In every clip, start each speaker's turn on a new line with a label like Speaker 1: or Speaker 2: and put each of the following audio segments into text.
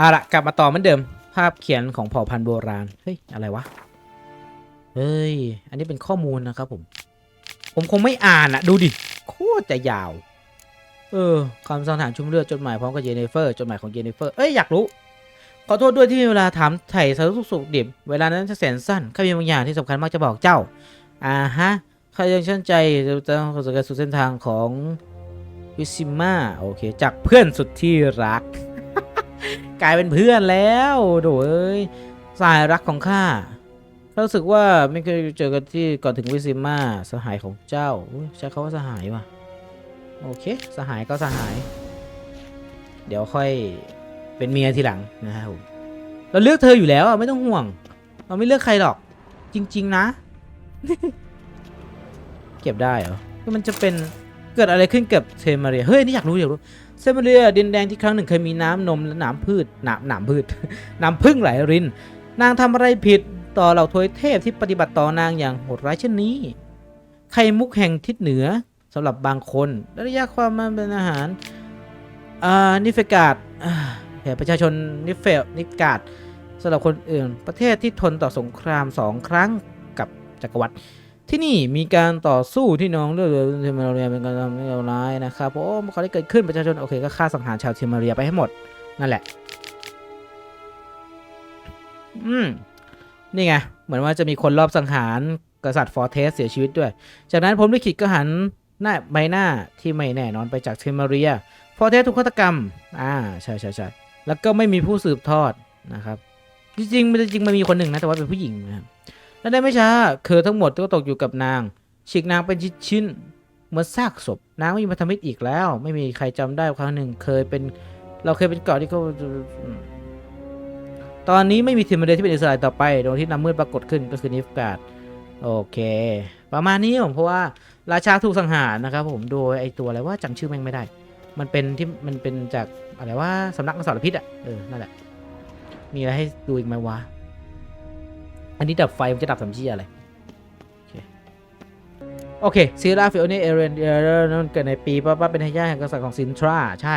Speaker 1: เอาละกลับมาต่อเหมือนเดิม ภาพเขียนของเผ่าพันธุ์โบราณ เฮ้ย อะไรวะ เฮ้ย อันนี้เป็นข้อมูลนะครับผม ผมคงไม่อ่านอะดูดิ โคตรจะยาว เออคำสังหารชุ่มเลือดจดหมายพร้อมกับเยเนเฟอร์จดหมายของเยเนเฟอร์ เอ้ย อยากรู้ ขอโทษด้วยที่มีเวลาถามไถ่สารทุกข์สุขดิบ เวลานั้นจะแสนสั้นข้ามีบางอย่างที่สำคัญมากจะบอกเจ้า อ่าฮะข้ายังชั่นใจจะต้องข้าสู่เส้นทางของวิซิม่าโอเค จากเพื่อนสุดที่รัก กลายเป็นเพื่อนแล้วโดเอ้ยสายรักของข้าข้ารู้สึกว่าไม่เคยเจอกันที่ก่อนถึงวิซิมาสหายของเจ้าใช้คาว่าสหายว่ะโอเคสหายก็สหาย เดี๋ยวค่อยเป็นเมียทีหลังนะครับผมเราเลือกเธออยู่แล้วไม่ต้องห่วง เราไม่เลือกใครหรอก จริง ๆ นะ เก็บได้เหรอมันจะเป็น เกิดอะไรขึ้นกับเทมาเรีย เฮ้ยนี่อยากรู้อยากรู้ เซมาเรียดินแดงที่ครั้งหนึ่งเคยมีน้ำนมและหนามพืชหนามหนามพืช น้ำพึ่งไหลริน นางทำอะไรผิดต่อเหล่าทวยเทพที่ปฏิบัติต่อนางอย่างโหดร้ายเช่นนี้ ไข่มุกแห่งทิศเหนือสำหรับบางคนระยะความมันเป็นอาหารอ่านิเฟกาดแก่ประชาชนนิเฟลนิกาดสำหรับคนอื่น ประเทศที่ทนต่อสงครามสองครั้งกับจักรวรรดิ ที่นี่มีการต่อสู้ที่น้องเลือดเทมเรียเป็นการทำให้เราร้ายนะครับโอ้ขอได้เกิดขึ้นประชาชนโอเคก็ฆ่าสังหารชาวเทมเรียไปให้หมดนั่นแหละ อืมนี่ไงเหมือนว่าจะมีคนรอบสังหารกษัตริย์ฟอร์เทสเสียชีวิตด้วย จากนั้นผมลิขิตก็หันหน้าใบหน้าที่ไม่แน่นอนไปจากเทมเรียฟอร์เทสถูกฆาตกรรม อ่าใช่ใช่ใช่แล้วก็ไม่มีผู้สืบทอดนะครับ จริงๆมันจริงมันมีคนหนึ่งนะแต่ว่าเป็นผู้หญิงนะครับ และได้ไม่ช้าเคอทั้งหมดก็ตกอยู่กับนาง ฉีกนางเป็นชิ้นๆเหมือนซากศพ นางไม่มีพันธมิตรอีกแล้ว ไม่มีใครจำได้ครั้งหนึ่งเคยเป็น เราเคยเป็นเกาะที่เขาตอนนี้ไม่มีทีมเดที่เป็นอิสระต่อไปโดยที่นำมืดปรากฏขึ้นก็คือนิฟกาดโอเค ประมาณนี้ผมเพราะว่าราชาถูกสังหารนะครับผมโดยไอตัวอะไรว่าจำชื่อแม่งไม่ได้ มันเป็นที่มันเป็นจากอะไรว่าสำนักอสรพิษอะเออนั่นแหละมีอะไรให้ดูอีกไหมวะ อันนี้ดับไฟมันจะดับสำชีอะไรโอเคโอเคซีราฟิโอเนเอเรนเอเรนเกิดในปีป้าป้าเป็นทายาทแห่งกษัตริย์ของซินทราใช่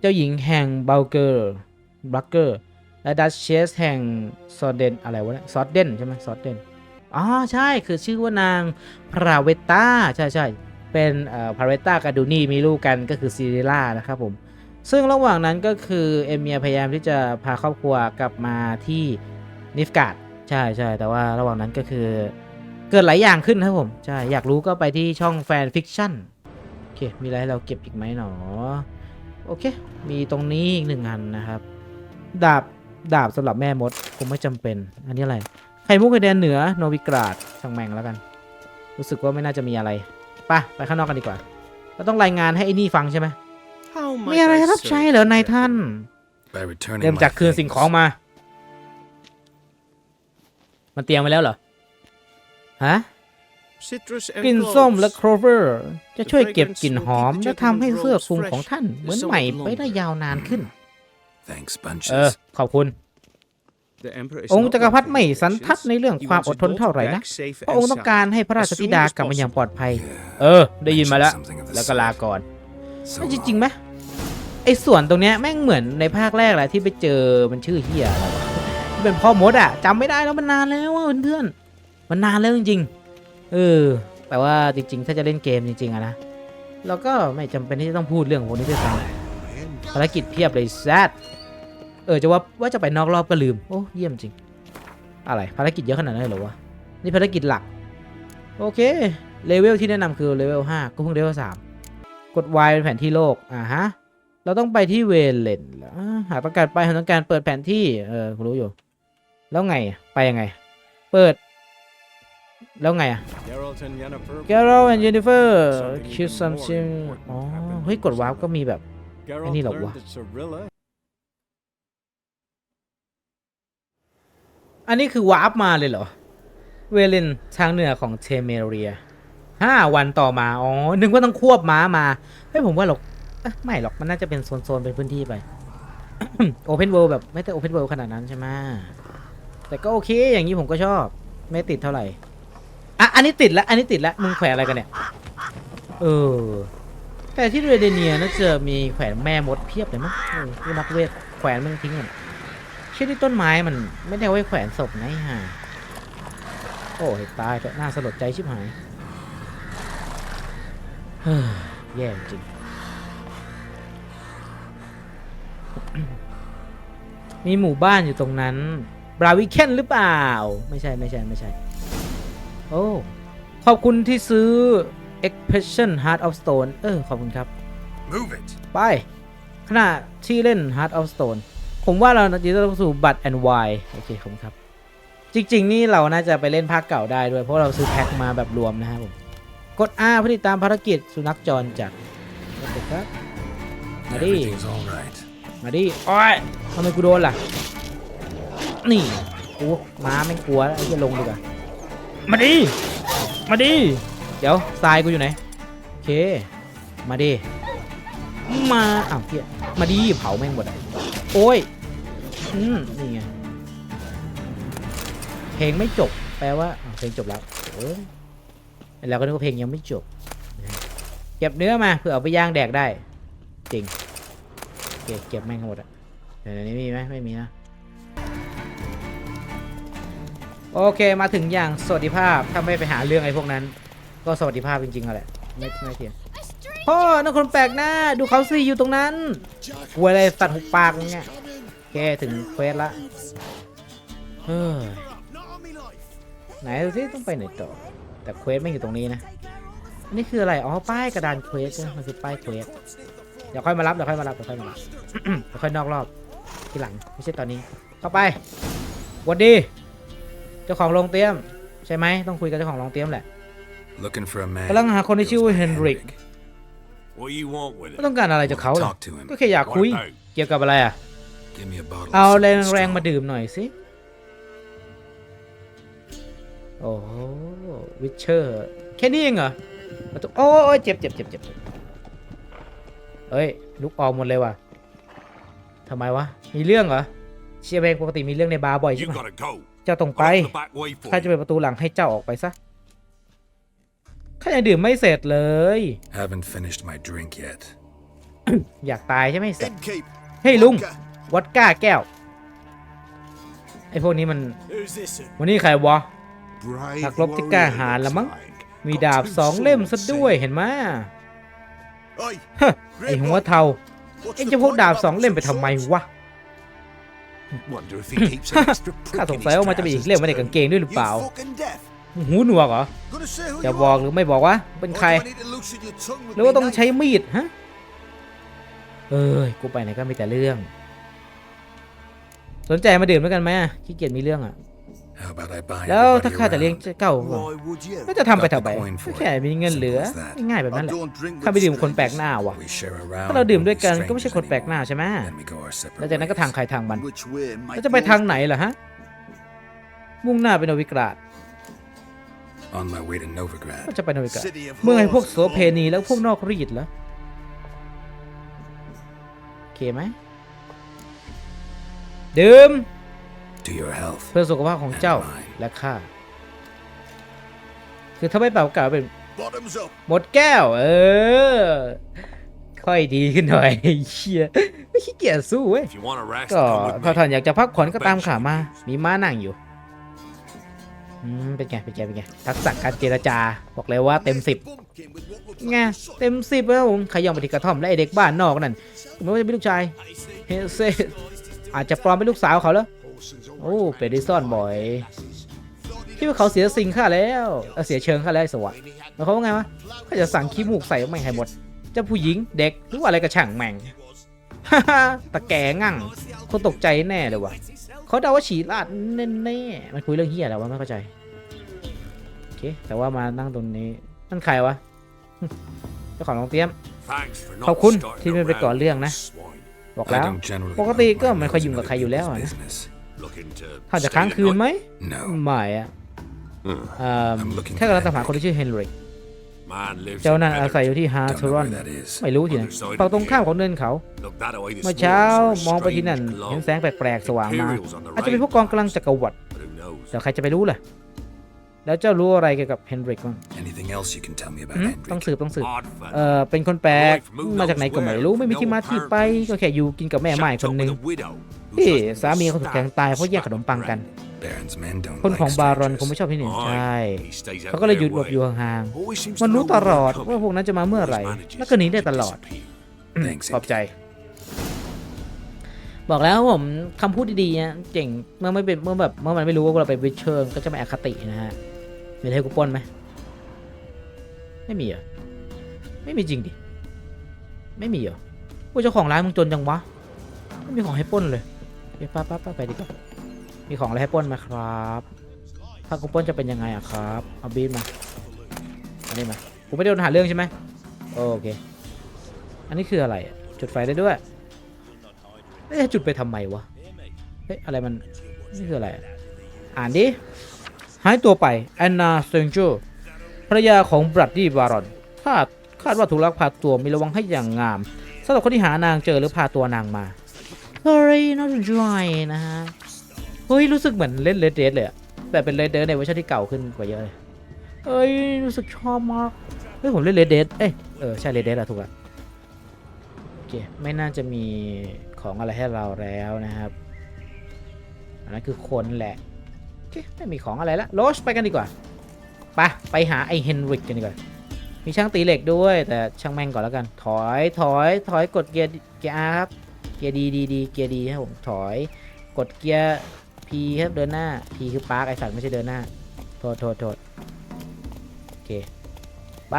Speaker 1: เจ้าหญิงแห่งเบลเกอร์บลักเกอร์และดัชเชสแห่งซอเดนอะไรวะเนี่ยซอดเดนใช่ไหมซอดเดนอ๋อใช่คือชื่อว่านางพราเวตตาใช่ใช่เป็นเอ่อพราเวตตากับดูนี่มีลูกกันก็คือซีริล่านะครับผม ซึ่งระหว่างนั้นก็คือเอเมียพยายามที่จะพาครอบครัวกลับมาที่นิฟกาด ใช่ใช่แต่ว่าระหว่างนั้นก็คือ เกิดหลายอย่างขึ้นครับผม ใช่ อยากรู้ก็ไปที่ช่องแฟนฟิกชั่นโอเค มีอะไรให้เราเก็บอีกไหมหนอ โอเค มีตรงนี้อีกหนึ่งอันนะครับ ดาบดาบสำหรับแม่มดคงไม่จำเป็น อันนี้อะไรไข่มุกไข่แดนเหนือโนวิกราดช่างแม่งแล้วกัน รู้สึกว่าไม่น่าจะมีอะไรไปไปข้างนอกกันดีกว่าเราต้องรายงานให้ไอ้นี่ฟังใช่ไหมมีอะไรรับใช้เหรอนายท่าน
Speaker 2: By returning
Speaker 1: เริ่ม
Speaker 2: my
Speaker 1: จากคืนสิ่ง
Speaker 2: things.
Speaker 1: ของมา มันเตรียมไว้แล้วเหรอ ฮะ กลิ่นส้มและโครเวอร์ จะช่วยเก็บกลิ่นหอม และทำให้เสื้อคลุมของท่าน เหมือนใหม่ไปได้ยาวนานขึ้น
Speaker 2: Thanks,
Speaker 1: เออ
Speaker 2: bunches.
Speaker 1: ขอบคุณ องค์จักรพรรดิไม่สันทัดในเรื่องความอดทนเท่าไหร่นะพระองค์ต้องการให้พระราชธิดากลับมาอย่างปลอดภัย เออ ได้ยินมาแล้ว
Speaker 2: Something of the
Speaker 1: แล้วก็ลา
Speaker 2: sort.
Speaker 1: ก่อน
Speaker 2: So
Speaker 1: จริงๆไหมไอ้ส่วนตรงเนี้ยแม่งเหมือนในภาคแรกแหละที่ไปเจอมันชื่อเฮียอะไรวะที่ เป็นพ่อมดอะจำไม่ได้แล้วมันนานแล้วอะเพื่อนๆมันนานแล้วจริงๆเออแต่ว่าจริงๆ ถ้าจะเล่นเกมจริงๆอะนะเราก็ไม่จำเป็นที่จะต้องพูดเรื่องพวกนี้ด้วยซ้ำภารกิจเพียบเลยแซดเออจะว่าว่าจะไปนอกรอบก็ลืมโอ้เยี่ยมจริง อะไรภารกิจเยอะขนาดนั้นเหรอวะนี่ภารกิจหลัก โอเคเลเวลที่แนะนำคือเลเวล5ก็เพิ่งเลเวล3กด Y เป็นแผนที่โลกอ่าฮะเราต้องไปที่เวเลนแล้วหากต้องการไปหากต้องการเปิดแผนที่เออผมรู้อยู่ แล้วไงอะไปยังไง เปิด แล้วไงอะ g a r o and Jennifer kiss something อ๋อ เฮ้ย กดวาร์ปก็มีแบบไอ้นี่เหรอวะ อันนี้คือวาร์ปมาเลยเหรอ เวเลนทางเหนือของเทเมเรียห้าวันต่อมา อ๋อ นึกว่าต้องควบม้ามา เฮ้ย ผมว่าหรอกเอ๊ะไม่หรอก มันน่าจะเป็นโซน ๆ เป็นพื้นที่ไป โอเพนเวิลด์แบบ ไม่แต่โอเพนเวิลด์ขนาดนั้นใช่ไหม แต่ก็โอเค อย่างนี้ผมก็ชอบ ไม่ติดเท่าไหร่ อะ อันนี้ติดแล้วอันนี้ติดแล้วมึงแขวนอะไรกันเนี่ย เออ แต่ที่เรเดเนียน่าจะมีแขวนแม่มดเพียบเลยมั้งเออผู้นักเวทแขวนมึงทิ้งหมดเช่นที่ต้นไม้มันไม่ได้เอาไว้แขวนศพไงฮะโอ้ยตายเถอะน่าสลดใจชิบหายเฮ้ยแย่จริง มีหมู่บ้านอยู่ตรงนั้น บราวิเคนหรือเปล่า ไม่ใช่ไม่ใช่ไม่ใช่ โอ้ ขอบคุณที่ซื้อ Expression Heart of Stone เออ ขอบคุณครับ
Speaker 2: Move it.
Speaker 1: ไป ขณะที่เล่น Heart of Stone ผมว่าเราจะต้องสู่บัตร and Y โอเคขอบคุณครับ จริง ๆ นี่เราน่าจะไปเล่นภาคเก่าได้ด้วย เพราะเราซื้อแพ็คมาแบบรวมนะครับผม กด R เพื่อติดตามภารกิจสุนัขจรจัดโอเคครับ มาดิ
Speaker 2: Everything's all right.
Speaker 1: มาดิ โอ้ยทำไมกูโดนล่ะ นี่กูม้าแม่งกลัวแล้วไอ้จะลงดีกว่ามาดิมาดิเดี๋ยวทรายกูอยู่ไหนโอเค มาดิมาอ้าวเฮียมาดิเผาแม่งหมดอะโอ้ยอืมนี่ไงเพลงไม่จบ แปลว่าอ้าวเพลงจบแล้วเอ้ยแล้วก็นึกว่าเพลงยังไม่จบเก็บเนื้อมาเพื่อเอาไปย่างแดกได้ จริง เก็บเก็บแม่งหมดอะเดี๋ยวนี้มีไหมไม่มีนะ โอเคมาถึงอย่างสวัสดิภาพถ้าไม่ไปหาเรื่องไอ้พวกนั้น ก็สวัสดิภาพจริงๆอะแหละไม่ไม่เทียงพ่อนั่นคนแปลกหน้าดูเขาสิอยู่ตรงนั้นกลัวอะไรสัตว์หุบปากงเนี่ยโอเคถึงเควสละเฮ้ยไหนดูสิต้องไปไหนต่อ แต่เควสไม่อยู่ตรงนี้นะนี่คืออะไรอ๋อป้ายกระดานเควสใช่ไหมมันคือป้ายเควสเดี๋ยวค่อยมารับเดี๋ยวค่อยมารับเดี๋ยวค่อยมารับเดี๋ยวค่อยนอกรอบทีหลังไม่ใช่ตอนนี้เข้าไปหวัดดี เจ้าของโรงเตรียม ใช่ไหมต้องคุยกับเจ้าของโรงเตรียมแหละ
Speaker 2: Looking for a man.
Speaker 1: กำลังหาคนที่ชื่อว่าเฮนริก
Speaker 3: What you want with
Speaker 1: ไม่
Speaker 3: it?
Speaker 1: ต้องการอะไรจากเขาเหรอ
Speaker 2: Talk to him.
Speaker 1: ก็แค่อยากคุย
Speaker 3: What about?
Speaker 1: เกี่ยวกับอะไรอะ
Speaker 2: Give me a bottle.
Speaker 1: เอา
Speaker 2: of
Speaker 1: แรง
Speaker 2: something
Speaker 1: แรง
Speaker 2: strong.
Speaker 1: มาดื่มหน่อยสิ โอ้โหวิเชอร์ แค่นี้เองเหรอประตูโอ้ยเจ็บเจ็บเจ็บเจ็บเฮ้ย ลุกออกหมดเลยว่ะทำไมวะ มีเรื่องเหรอ เชียร์เพลงปกติมีเรื่องในบาร์บ่อยใช่
Speaker 3: You
Speaker 1: ไหม
Speaker 3: gotta go.
Speaker 1: เจ้าต้องไป
Speaker 3: I'll open the back way for
Speaker 1: ข้าจะ
Speaker 3: you.
Speaker 1: เปิดประตูหลังให้เจ้าออกไปซะ ข้ายังดื่มไม่เสร็จเลย
Speaker 2: Haven't finished my drink yet.
Speaker 1: อยากตายใช่ไหมไอ้สัตว์
Speaker 4: Innkeep.
Speaker 1: เฮ้ยลุง
Speaker 4: Vodka.
Speaker 1: วัดก้าแก้ว ไอ้พวกนี้มัน
Speaker 4: Who's this?
Speaker 1: วันนี้ใครวะ
Speaker 4: Brave
Speaker 1: นักรบที่กล้าหาญละมั้ง มีดาบสองเล่มซะด้วยเห็นไหม
Speaker 4: Oi,
Speaker 1: ฮะไอ้หัวเทา
Speaker 4: what's
Speaker 1: เอ็ง
Speaker 4: the
Speaker 1: จะพก
Speaker 4: point
Speaker 1: ดาบ
Speaker 4: of
Speaker 1: สองเล่มไปทำไมวะ ข้า
Speaker 3: prick
Speaker 1: ส
Speaker 3: in
Speaker 1: ง
Speaker 3: his
Speaker 1: สัยว่ามันจะมีอีก
Speaker 3: trousers
Speaker 1: เล่มไว้ใน
Speaker 3: too.
Speaker 1: กางเกงด้วยหรือ
Speaker 4: You
Speaker 1: เปล่า
Speaker 4: fucking deaf.
Speaker 1: หูหนวกเหรอ
Speaker 4: Gonna say who
Speaker 1: จะ
Speaker 4: you
Speaker 1: บอก
Speaker 4: are?
Speaker 1: หรือไม่บอกวะ เป็น
Speaker 4: Or
Speaker 1: ใคร
Speaker 4: do I need to loosen your tongue with
Speaker 1: หรือว่า
Speaker 4: me
Speaker 1: ต้อง
Speaker 4: knife?
Speaker 1: ใช้มีดฮะ เอ้ย กูไปไหนก็มีแต่เรื่อง สนใจมาดื่มด้วยกันไหมอะขี้เกียจมีเรื่องอะ
Speaker 2: How about I buy
Speaker 1: แล้วถ้า
Speaker 2: everybody
Speaker 1: ข้าจะเลี้ยง
Speaker 2: around?
Speaker 1: เจ้า
Speaker 4: Why would you?
Speaker 1: ก็จะทำไปทำไม
Speaker 2: Got the coin for
Speaker 1: ก็แค่
Speaker 2: it.
Speaker 1: มีเงินเหลือ
Speaker 2: Simple as that.
Speaker 1: ง่ายๆแบบ
Speaker 4: I
Speaker 1: นั้นแหละ
Speaker 4: don't drink
Speaker 1: ข้า
Speaker 4: with
Speaker 1: ไปดื่มคนแปลกห
Speaker 4: strangers.
Speaker 1: น้าว่ะ
Speaker 2: We share around.
Speaker 1: ถ้าเราดื่ม
Speaker 2: won't
Speaker 1: ด้วย
Speaker 2: be
Speaker 1: กันก็ไม่ใช่คน
Speaker 2: strangers
Speaker 1: แปลกหน้า
Speaker 2: anymore.
Speaker 1: ใช่ไหม
Speaker 2: Then we go our separate
Speaker 1: แล้วจากนั้นก็ทาง
Speaker 2: ways.
Speaker 1: ใครทางมัน
Speaker 4: Which way, mate?
Speaker 1: แล้วจะไปทางไหนล่ะฮะมุ่งหน้าไปโนวิกราด
Speaker 2: On my way to Novigrad.
Speaker 1: ก็จะไปโนวิกราด
Speaker 4: City of
Speaker 1: เมืองไอ้พวก
Speaker 4: Horse,
Speaker 1: โสเพณีแล้วพวกนอกรีดเหรอโอเคไหมดื่ม
Speaker 2: To your health.
Speaker 1: เพื่อสุขภาพของเจ้าและข้าคือถ้าไม่เป่าเก่าเป็น
Speaker 4: Bottoms up.
Speaker 1: หมดแก้ว เออ ค่อยดีขึ้นหน่อยเชียไม่ขี้เกียจสู้เว้ย
Speaker 3: If you want to rest,
Speaker 1: ก็
Speaker 3: come with
Speaker 1: ถ้า
Speaker 3: me.
Speaker 1: ท่านอยากจะพักผ่อนก็ตามข้ามา มีม้านั่งอยู่อืมเป็นไงเป็นไงเป็นไงทักษะการเจรจา บอกเลยว่าเต็มสิบ
Speaker 4: Bumpkin with what looks
Speaker 1: ไง
Speaker 4: like a son.
Speaker 1: เต็มสิบแล้วผมขย่องไปที่กระท่อมและไอเด็กบ้านนอกนั่นไม่ว่าจะเป็นลูกชายเฮเซอาจจะปลอมเป็นลูกสาวเขาแล้ว โอ้เป็นดิซ่อนบ่อยคิดว่าเขาเสียสิ่งข้าแล้วเอ้าเสียเชิงข้าแล้วไอ้สวะหมายความว่าไงวะเขาจะสั่งขี้มูกใส่แม่งให้หมดจะผู้หญิงเด็กหรือว่าอะไรกระช่างแม่งฮ่าฮ่าตะแกงั่งคนตกใจแน่เลยวะเขาเดาว่าฉีลาดแน่ๆมันคุยเรื่องเฮียแล้ววะไม่เข้าใจโอเคแต่ว่ามานั่งตรงนี้นั่นใครวะเจ้าของโรงเตรียม
Speaker 3: Thanks for
Speaker 1: ขอบ
Speaker 3: not
Speaker 1: คุณ
Speaker 3: starting
Speaker 1: ที่ไม่ไป
Speaker 3: a
Speaker 1: ก่อ
Speaker 3: row,
Speaker 1: เรื่องนะ
Speaker 3: swine.
Speaker 1: บอก
Speaker 2: I
Speaker 1: แล้ว
Speaker 2: don't generally
Speaker 1: ปกติ
Speaker 2: rub
Speaker 1: ก็
Speaker 2: my
Speaker 1: ไม่ค่อย
Speaker 2: nose
Speaker 1: ยุ่ง
Speaker 2: in
Speaker 1: กับ
Speaker 2: other
Speaker 1: ใครอยู่แล้ว
Speaker 2: people's
Speaker 1: อะนะ
Speaker 2: business.
Speaker 3: Looking to
Speaker 1: ท่านจะ
Speaker 3: stay
Speaker 1: ค้าง
Speaker 3: the
Speaker 1: คืน
Speaker 3: night?
Speaker 1: ไหม
Speaker 2: No.
Speaker 1: ไม่อะเอ่อ
Speaker 2: I'm looking
Speaker 1: แค่
Speaker 2: for
Speaker 1: กำลังตามหาคนที่ชื่อเฮนริก
Speaker 3: Man lives
Speaker 1: เจ้า
Speaker 3: in
Speaker 1: นั่นอาศัยอยู่
Speaker 3: Netherton.
Speaker 1: ที่ฮาร์
Speaker 2: Don't
Speaker 1: ทร
Speaker 2: know
Speaker 1: อน
Speaker 2: where that is.
Speaker 1: ไม่รู้ที่ไหนฝั่งตรงข้ามของเนินเขา
Speaker 3: Look that way this
Speaker 1: เมื่อเช้า
Speaker 3: morning, saw a
Speaker 1: มองไปที่นั่น
Speaker 3: strange glow.
Speaker 1: เห็นแสงแปลกๆ สว่างมา
Speaker 3: Imperials on the
Speaker 1: อาจจะเป็นพวกกองกำลังจักรวรรดิ
Speaker 3: But who knows?
Speaker 1: แต่ใครจะไปรู้ล่ะ แล้วเจ้ารู้อะไรเกี่ยวกับเฮนริกบ้าง
Speaker 2: Anything else you can tell me about
Speaker 1: หืมต้อง
Speaker 2: Hendrik?
Speaker 1: สืบต้องสืบ
Speaker 3: Odd fellow.
Speaker 1: เออเป็นคนแปลก มาจากไหนก็ไม่รู้ ไม่มีที่มาที่ไป ก็แค่อยู่กินกับแม่ไม้คนหนึ่ง
Speaker 3: Hooked up with a widow.
Speaker 1: พี่สามีเขาถูกแทงตายเพราะแย่งขนมปังกัน
Speaker 2: Baron's men don't
Speaker 1: คน
Speaker 2: like
Speaker 1: ของบารอน
Speaker 2: strangers.
Speaker 1: คงไม่ชอบที่หนึ่ง
Speaker 3: Aye,
Speaker 1: ใช่
Speaker 3: he stays out
Speaker 1: เขาก็เลย
Speaker 3: of
Speaker 1: หยุด
Speaker 3: their
Speaker 1: หลบอยู่
Speaker 3: way.
Speaker 1: ห่าง
Speaker 3: Always seems
Speaker 1: ๆมัน
Speaker 3: to
Speaker 1: รู้
Speaker 3: know
Speaker 1: ต
Speaker 3: when
Speaker 1: ลอด
Speaker 3: they're
Speaker 1: ว่าพวกนั้นจะมาเมื่อไหร่
Speaker 3: coming. Always
Speaker 1: แล้วก็หนีได้
Speaker 3: manages
Speaker 1: ตลอด
Speaker 3: to disappear.
Speaker 1: อืม
Speaker 2: Thanks,
Speaker 1: ขอบใจ บอกแล้วผมคำพูดดีๆนะเจ๋งเมื่อไม่เป็นเมื่อแบบเมื่อมันไม่รู้ว่าเราเป็นวิเชอร์ก็จะไม่อคตินะฮะมีอะไรให้กูปล้นไหมไม่มีเหรอไม่มีจริงดิไม่มีเหรอกูเจ้าของร้านมึงจนจังวะไม่มีของให้ปล้นเลย ไปป้าป้าป้าไปดีกว่า มีของอะไรให้ป้นไหมครับ ถ้ากูป้นจะเป็นยังไงอะครับ เอาบีมมา อันนี้มากูไม่ได้โดนหาเรื่องใช่ไหมโอเค อันนี้คืออะไรจุดไฟได้ด้วยเอ๊ะจุดไปทำไมวะ เฮ้ยอะไรมัน นี่คืออะไร อ่านดิ หายตัวไปแอนนาสเตนจอร์ภรรยาของบรัดดี้บารอนคาดคาดว่าถูกลักพาตัวมีระวังให้อย่างงามสำหรับคนที่หานางเจอหรือพาตัวนางมา Sorry not enjoy นะฮะ เฮ้ย รู้สึกเหมือนเล่นเลดเดเลยอะแต่เป็นเลดเดในเวอร์ชันที่เก่าขึ้นกว่าเยอะเลยเฮ้ย รู้สึกชอบมาก เฮ้ย ผมเล่นเลดเดเอ้ย เออ ใช่เลดเดอะถูกละโอเค ไม่น่าจะมีของอะไรให้เราแล้วนะครับ อันนั้นคือคนแหละ โอเค ไม่มีของอะไรละโรสไปกันดีกว่าไปไปหาไอเฮนริกกันดีกว่ามีช่างตีเหล็กด้วย แต่ช่างแม่งก่อนแล้วกัน ถอย ถอย ถอย กดเกียร์เกียร์ R ครับ เกียร์ดีดีดีเกียร์ดีครับผมถอย กดเกียร์ P ครับเดินหน้า P คือปาร์กไอสัตว์ไม่ใช่เดินหน้า โทษโทษโทษโอเค ไป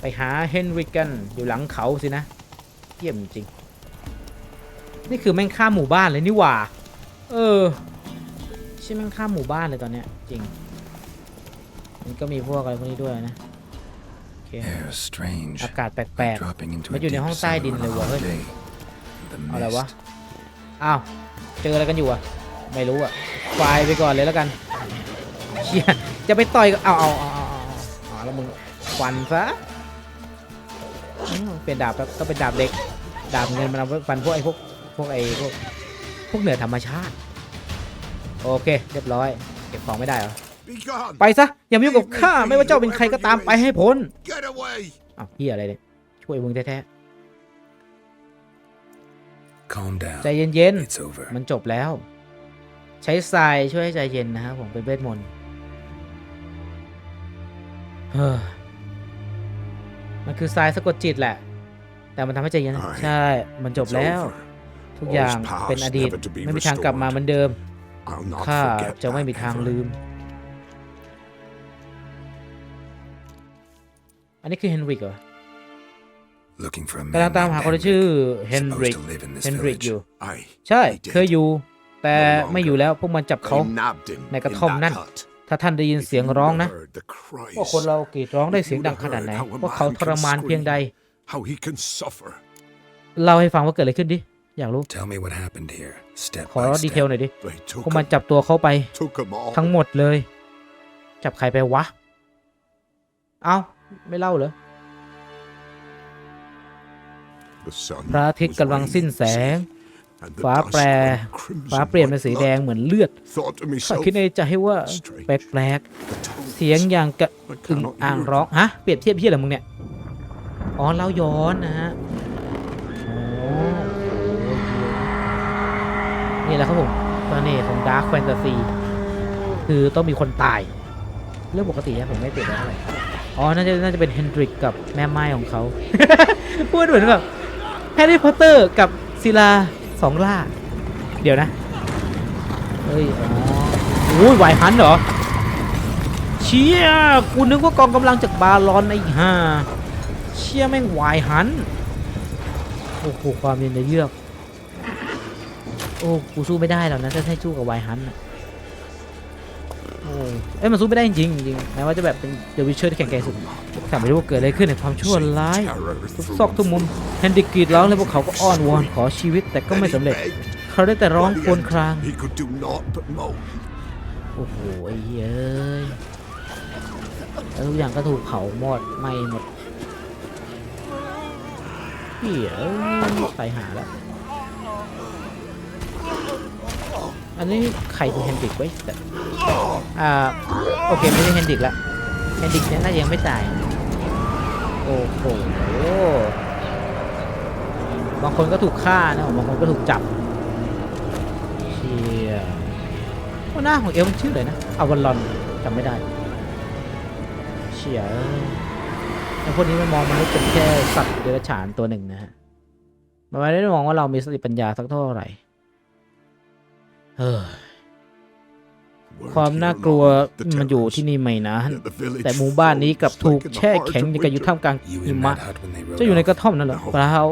Speaker 1: ไปหาเฮนริกันอยู่หลังเขาสินะ เยี่ยมจริง นี่คือแม่งข้ามหมู่บ้านเลยนี่หว่า เออใช่แม่งข้ามหมู่บ้านเลยตอนเนี้ยจริง มันก็มีพวกอะไรพวกนี้ด้วยนะ เค
Speaker 2: Air strange.
Speaker 1: อากาศแป
Speaker 2: Like
Speaker 1: ลก
Speaker 2: dropping into
Speaker 1: มั
Speaker 2: a
Speaker 1: นอยู่ใน
Speaker 2: deep
Speaker 1: ห้องใต้ดิน
Speaker 2: cellar
Speaker 1: เลย
Speaker 2: on a
Speaker 1: ว่ะเฮ้ย
Speaker 2: hot day. The
Speaker 1: ๆอะไรวะ
Speaker 2: mist.
Speaker 1: อ้าวเจออะไรกันอยู่อะไม่รู้อะไฟล์ไปก่อนเลยแล้วกันเชี่ยจะไปต่อยก็เอาเอาเอาเอาเอาเอาแล้วมึงฟันซะอืมเป็นดาบแบบต้องเป็นดาบเล็ก ดาบเงินมันเอาไว้ฟันพวกไอ้พวกพวกไอ้พวกพวกเหนือธรรมชาติ โอเค เรียบร้อย เก็บของไม่ได้เหรอ
Speaker 4: Be gone.
Speaker 1: ไปซะ อย่ามายุ่งกับข้าไม่ว่าเจ้าเป็นใครก็ตามไปให้พ้น
Speaker 4: Get away.
Speaker 1: อ้าวเฮียอะไรเนี่ยช่วยมึงแท้
Speaker 2: Calm down.
Speaker 1: ๆใจเย็น
Speaker 2: It's over.
Speaker 1: ๆมันจบแล้ว ใช้ทรายช่วยให้ใจเย็นนะครับผมเป็นเวทมนต์เฮ้อมันคือทรายสะกดจิตแหละ แต่มันทำให้ใจเย็น
Speaker 4: Aye.
Speaker 1: ใช่ มันจบ
Speaker 4: It's
Speaker 1: แล้ว
Speaker 4: over.
Speaker 1: ทุกอย่าง
Speaker 4: All's past,
Speaker 1: เป็นอดีต
Speaker 4: never to be
Speaker 1: ไม่มีทางกลับมาเหมือนเดิม
Speaker 4: I'll not
Speaker 1: ข้า
Speaker 4: forget
Speaker 1: จะไม่มี
Speaker 4: that
Speaker 1: ทาง
Speaker 4: ever.
Speaker 1: ลืม อันนี้คือเฮนริกเหรอ
Speaker 2: Looking for a
Speaker 1: กำลัง
Speaker 2: man
Speaker 1: ตามหา
Speaker 2: named
Speaker 1: คนที่ชื่อ
Speaker 2: Henrik.
Speaker 1: เฮนริก
Speaker 2: Supposed to live in this
Speaker 1: เฮนริก
Speaker 2: village.
Speaker 1: อยู่
Speaker 4: Aye.
Speaker 1: ใช่
Speaker 4: he did.
Speaker 1: เคยอยู่ แต่ไม่อยู่แล้วพวกมันจับเขา
Speaker 4: They nabbed him
Speaker 1: ในกระ
Speaker 4: in
Speaker 1: ท่อม
Speaker 4: that
Speaker 1: นั่น
Speaker 4: hut.
Speaker 1: ถ้าท่านได้ยิน
Speaker 4: If
Speaker 1: เสียง
Speaker 4: you
Speaker 1: ร้องนะ
Speaker 4: heard the cries,
Speaker 1: ว่าคนเรากรีดร้องได้เสียงดังขนาดไหนว่าเขาทรมานเพียงใด
Speaker 4: how he can suffer.
Speaker 1: เล่าให้ฟังว่าเกิดอะไรขึ้นดิ อยากรู้
Speaker 2: Tell me what happened here, step
Speaker 1: ขอ
Speaker 2: by
Speaker 1: ดีเทล
Speaker 2: step.
Speaker 1: หน่อยดิ
Speaker 4: They
Speaker 1: พ
Speaker 4: took
Speaker 1: วกมัน
Speaker 4: him,
Speaker 1: จับตัวเขาไป
Speaker 4: took him all.
Speaker 1: ทั้งหมดเลย จับใครไปวะ เอ้า ไม่เล่าเหรอ
Speaker 4: The sun
Speaker 1: พระอาทิตย์
Speaker 4: was
Speaker 1: กำลังสิ้นแสง
Speaker 4: waning, and the
Speaker 1: ฟ้า
Speaker 4: dust
Speaker 1: แปร
Speaker 4: went crimson
Speaker 1: ฟ้าเปลี่ยนเป็น
Speaker 4: like
Speaker 1: สี
Speaker 4: blood.
Speaker 1: แดงเหมือนเลือด
Speaker 4: Thought to
Speaker 1: ข้า
Speaker 4: myself,
Speaker 1: คิดในใจว่าแปลก
Speaker 4: the tongue
Speaker 1: ๆเสียงอย่างกระ
Speaker 4: I
Speaker 1: อึ่ง
Speaker 4: cannot
Speaker 1: อ่าง
Speaker 4: hear
Speaker 1: ร้อง ฮะ เปรียบเทียบพี่อะไรมึงเนี่ย อ๋อเล่าย้อนนะฮะโอ้นี่แหละครับผมเสน่ห์ของดาร์คแฟนตาซีคือต้องมีคนตาย เรื่องปกตินะผมไม่ติดอะไร อ๋อ น่าจะ น่าจะเป็นเฮนดริกกับแม่ไม้ของเขา พูดเหมือนแบบแฮร์รี่พอตเตอร์กับศิลาสองล่า เดี๋ยวนะ เฮ้ย อ๋ออุ้ยไหวหันเหรอ เชี่ย กูนึกว่ากองกำลังจากบาลอนไอ้ห่า เชี่ยแม่งวายหัน โอ้โห ความเย็นจะเยือก โอ้ กูสู้ไม่ได้หรอกนะ ถ้าให้สู้กับวายหันน่ะ เอ้ยมันสู้ไม่ได้จริงจริงแม้ว่าจะแบบเป็นเดวิชเชอร์ที่แข็งแกร่งสุดแต่ไม่รู้ว่าเกิดอะไรขึ้นในความชั่วร้ายทุกซอกทุกมุมแฮนดิกรีดร้องแล้วพวกเขาก็อ้อนวอนขอชีวิตแต่ก็ไม่สำเร็จ เขาได้แต่ร้องครวญครางโอ้โหเยเอ้ยแล้วทุกอย่างก็ถูกเผาหมดไหม้หมดเหี้ยไปหาแล้ว อันนี้ใครคือเฮนดิกไว้แต่อ่าโอเคไม่ใช่เฮนดิกละเฮนดิกเนี่ยน่าจะยังไม่ตาย โอ้โหบางคนก็ถูกฆ่านะบางคนก็ถูกจับเชี่ยว่าหน้าของเอลมันชื่ออะไรนะอาวลอนจำไม่ได้เชี่ยเอ้ยไอ้พวกนี้มันมองมนุษย์เป็นแค่สัตว์เดรัจฉานตัวหนึ่งนะฮะมันไม่ได้มองว่าเรามีสติปัญญาสักเท่าไหร่ เออ
Speaker 4: Weren't
Speaker 1: ความ
Speaker 4: here
Speaker 1: น่ากลัว
Speaker 4: long, the
Speaker 1: มันอยู่
Speaker 4: terrors.
Speaker 1: ที่นี่ไม่นาน
Speaker 4: Yet the village
Speaker 1: แต่หมู่บ้านนี้กลับ
Speaker 4: froze
Speaker 1: ถูก
Speaker 4: like in the
Speaker 1: แช่
Speaker 4: heart
Speaker 1: แข็ง
Speaker 4: of
Speaker 1: อย่างกับอยู่
Speaker 4: winter.
Speaker 1: ท่ามกลาง
Speaker 2: You
Speaker 1: หิ
Speaker 2: in
Speaker 1: มะ
Speaker 2: that hut when they rode
Speaker 1: เจะอยู่ใน
Speaker 2: off?
Speaker 1: กระท่อมนั่นเหรอเปล่า